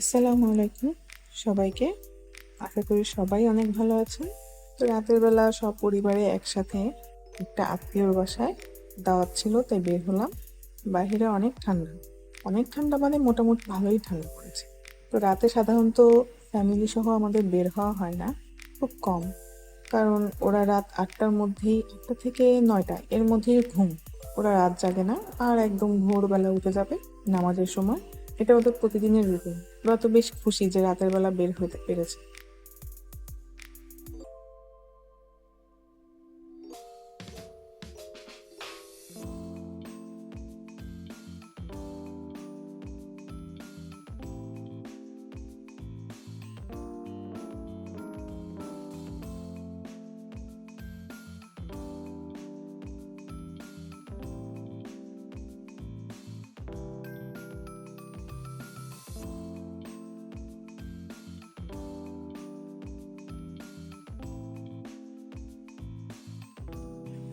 আসসালামু আলাইকুম সবাইকে। আশা করি সবাই অনেক ভালো আছেন। তো রাতের বেলা সব পরিবারে একসাথে একটা আত্মীয়র বাসায় দাওয়াত ছিল, তাই বের হলাম। বাইরে অনেক ঠান্ডা। অনেক ঠান্ডা মানে মোটামুটি ভালোই ঠান্ডা পড়েছে। তো রাতে সাধারণত ফ্যামিলি সহ আমাদের বের হওয়া হয় না, খুব কম। কারণ ওরা রাত আটটার মধ্যেই, আটটা থেকে নয়টা, এর মধ্যেই ঘুম। ওরা রাত জাগে না, আর একদম ভোরবেলা উঠে যাবে নামাজের সময়। এটা ওদের প্রতিদিনের রুটিন ওরা তো বেশ খুশি যে রাতের বেলা বের হতে পেরেছে।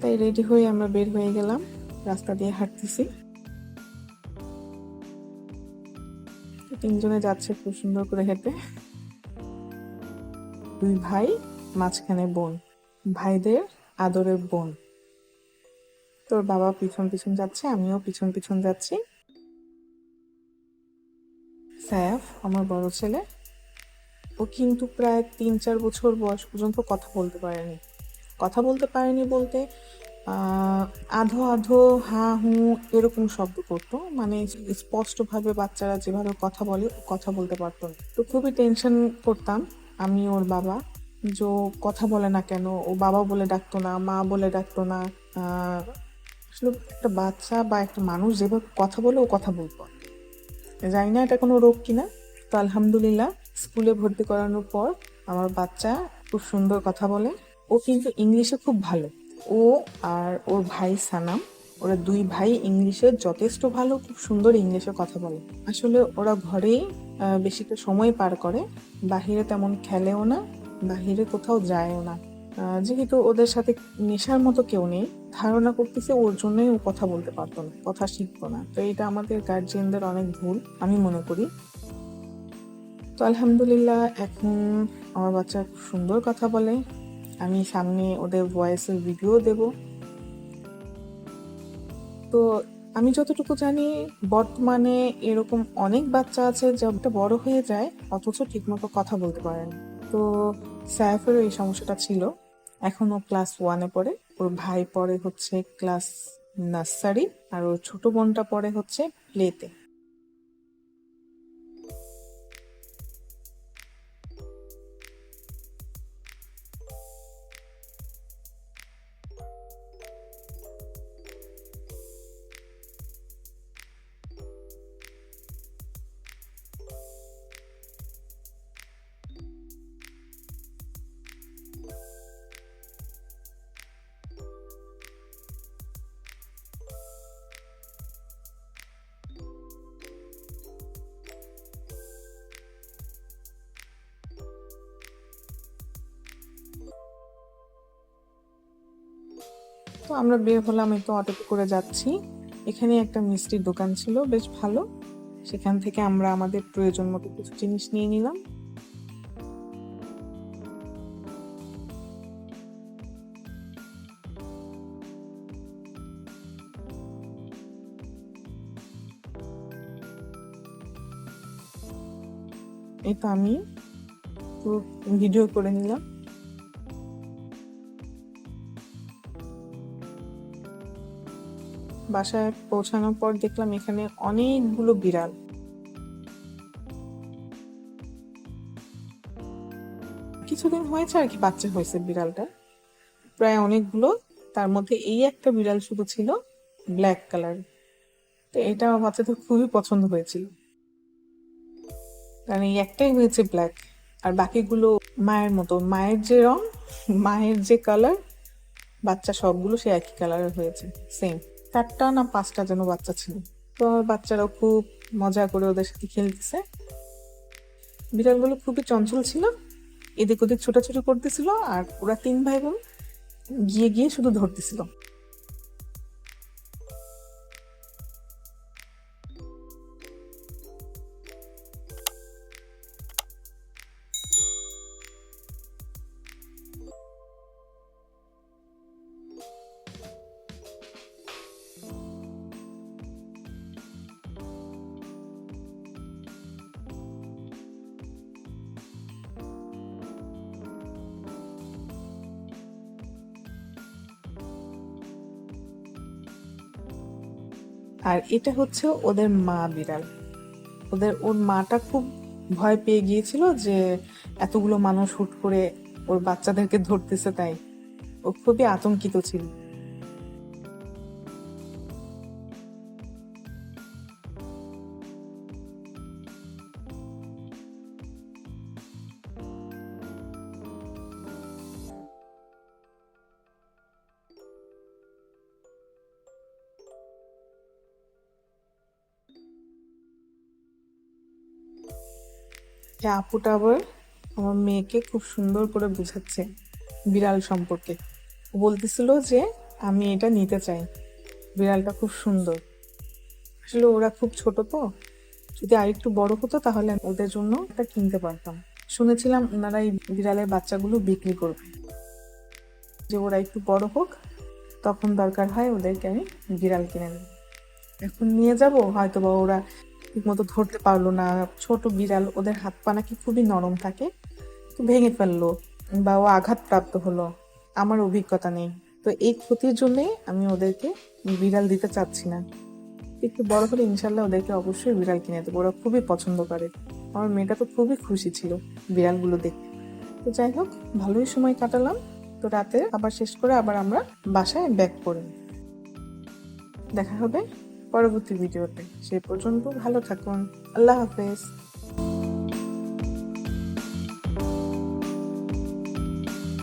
তাই রেডি হয়ে আমরা বের হয়ে গেলাম। রাস্তা দিয়ে হাঁটতেছি। তিনজনে যাচ্ছে খুব সুন্দর করে হেঁটে। দুই ভাই, মাঝখানে বোন। ভাইদের আদরের বোন। তোর বাবা পিছন পিছন যাচ্ছে, আমিও পিছন পিছন যাচ্ছি। সায়াফ, আমার বড় ছেলে। ও কিন্তু প্রায় তিন চার বছর বয়স পর্যন্ত কথা বলতে পারেনি। কথা বলতে পারেনি বলতে আধো আধো হা হু এরকম শব্দ করতো। মানে স্পষ্টভাবে বাচ্চারা যেভাবে কথা বলে কথা বলতে পারতো না। তো খুবই টেনশন করতাম আমি ওর বাবা যে কথা বলে না কেন, ও বাবা বলে ডাকতো না, মা বলে ডাকতো না আসলে একটা বাচ্চা বা একটা মানুষ যেভাবে কথা বলে ও কথা বলতো। জানি না এটা কোনো রোগ কিনা, তো আলহামদুলিল্লাহ স্কুলে ভর্তি করানোর পর আমার বাচ্চা খুব সুন্দর কথা বলে ও কিন্তু ইংলিশে খুব ভালো। ও আর ওর ভাই সানাম, ওরা দুই ভাই ইংলিশে যথেষ্ট ভালো, খুব সুন্দর ইংলিশে কথা বলে। আসলে ওরা ঘরেই বেশিটা সময় পার করে, বাহিরে তেমন খেলেও না, বাহিরে কোথাও যায়ও না। যেহেতু ওদের সাথে নেশার মতো কেউ নেই, ধারণা করতেছে ওর জন্যই ও কথা বলতে পারতো না, কথা শিখতো না। তো এটা আমাদের গার্জিয়ানদের অনেক ভুল, আমি মনে করি। তো আলহামদুলিল্লাহ, এখন আমার বাচ্চা খুব সুন্দর কথা বলে আমি সামনে ওদের ভয়েসের ভিডিও দেব। তো আমি যতটুকু জানি, বর্তমানে এরকম অনেক বাচ্চা আছে, যা বড় হয়ে যায়, অথচ ঠিকমতো কথা বলতে পারে না। তো সাইফেরও এই সমস্যাটা ছিল। এখন ক্লাস ওয়ানে পড়ে। ওর ভাই পড়ে হচ্ছে ক্লাস নার্সারি আর ওর ছোট বোনটা পড়ে হচ্ছে প্লেতে তো আমরা বের হলাম তো অটোতে করে যাচ্ছি। এখানে একটা মিষ্টির দোকান ছিল, বেশ ভালো। সেখান থেকে আমরা আমাদের প্রয়োজন মতো কিছু জিনিস নিয়ে নিলাম। এই তো আমি ভিডিও করে নিলাম। বাসায় পৌঁছানোর পর দেখলাম এখানে অনেকগুলো বিড়াল। কিছুদিন হয়েছে আর কি বাচ্চা হয়েছে বিড়ালটা। প্রায় অনেকগুলো, তার মধ্যে এই একটা বিড়াল শুধু ছিল ব্ল্যাক কালার। তো এটা আমার বাচ্চাদের খুবই পছন্দ হয়েছিল। কারণ এই একটাই হয়েছে ব্ল্যাক, আর বাকিগুলো মায়ের মতো। মায়ের যে রং, মায়ের যে কালার, বাচ্চা সবগুলো সে একই কালারের হয়েছে সেম চারটা না পাঁচটা যেন বাচ্চা ছিল। তো আমার বাচ্চারাও খুব মজা করে ওদের সাথে খেলতেছে। বিড়ালগুলো খুবই চঞ্চল ছিল। এদিক ওদিক ছোটাছুটি করতেছিল আর ওরা তিন ভাই বোন গিয়ে গিয়ে শুধু ধরতেছিল। আর এটা হচ্ছে ওদের মা বিড়াল। ওদের, ওর মাটা খুব ভয় পেয়ে গিয়েছিল যে এতগুলো মানুষ হুট করে ওর বাচ্চাদেরকে ধরতেছে, তাই ও খুবই আতঙ্কিত ছিল। এই আপুটা আবার আমার মেয়েকে খুব সুন্দর করে বুঝাচ্ছে বিড়াল সম্পর্কে। বলতেছিল যে, আমি এটা নিতে চাই। বিড়ালটা খুব সুন্দর। আসলে ওরা খুব ছোট তো। যদি আরেকটু বড় হতো তাহলে আমি ওদের জন্য এটা কিনতে পারতাম। শুনেছিলাম ওনারা এই বিড়ালের বাচ্চাগুলো বিক্রি করবে। যে ওরা একটু বড় হোক, তখন দরকার হয় ওদেরকে আমি বিড়াল কিনে দেবো এখন নিয়ে যাব হয়তো বা ওরা ঠিকমতো ধরতে পারল না। ছোট বিড়াল, ওদের হাত পা নাকি খুবই নরম থাকে, তো ভেঙে ফেলল বা ও আঘাতপ্রাপ্ত হলো। আমার অভিজ্ঞতা নেই। তো এই ক্ষতির জন্যই আমি ওদেরকে বিড়াল দিতে চাচ্ছি না। একটু বড় হলে ইনশাল্লাহ ওদেরকে অবশ্যই বিড়াল কিনে দেবো। ওরা খুবই পছন্দ করে। আমার মেয়েটা তো খুবই খুশি ছিল বিড়ালগুলো দেখতে। তো যাই হোক, ভালোই সময় কাটালাম। তো রাতে আবার শেষ করে আবার আমরা বাসায় ব্যাক করে দেখা হবে পরবর্তী ভিডিওতে। সেই পর্যন্ত ভালো থাকুন। আল্লাহ হাফেজ।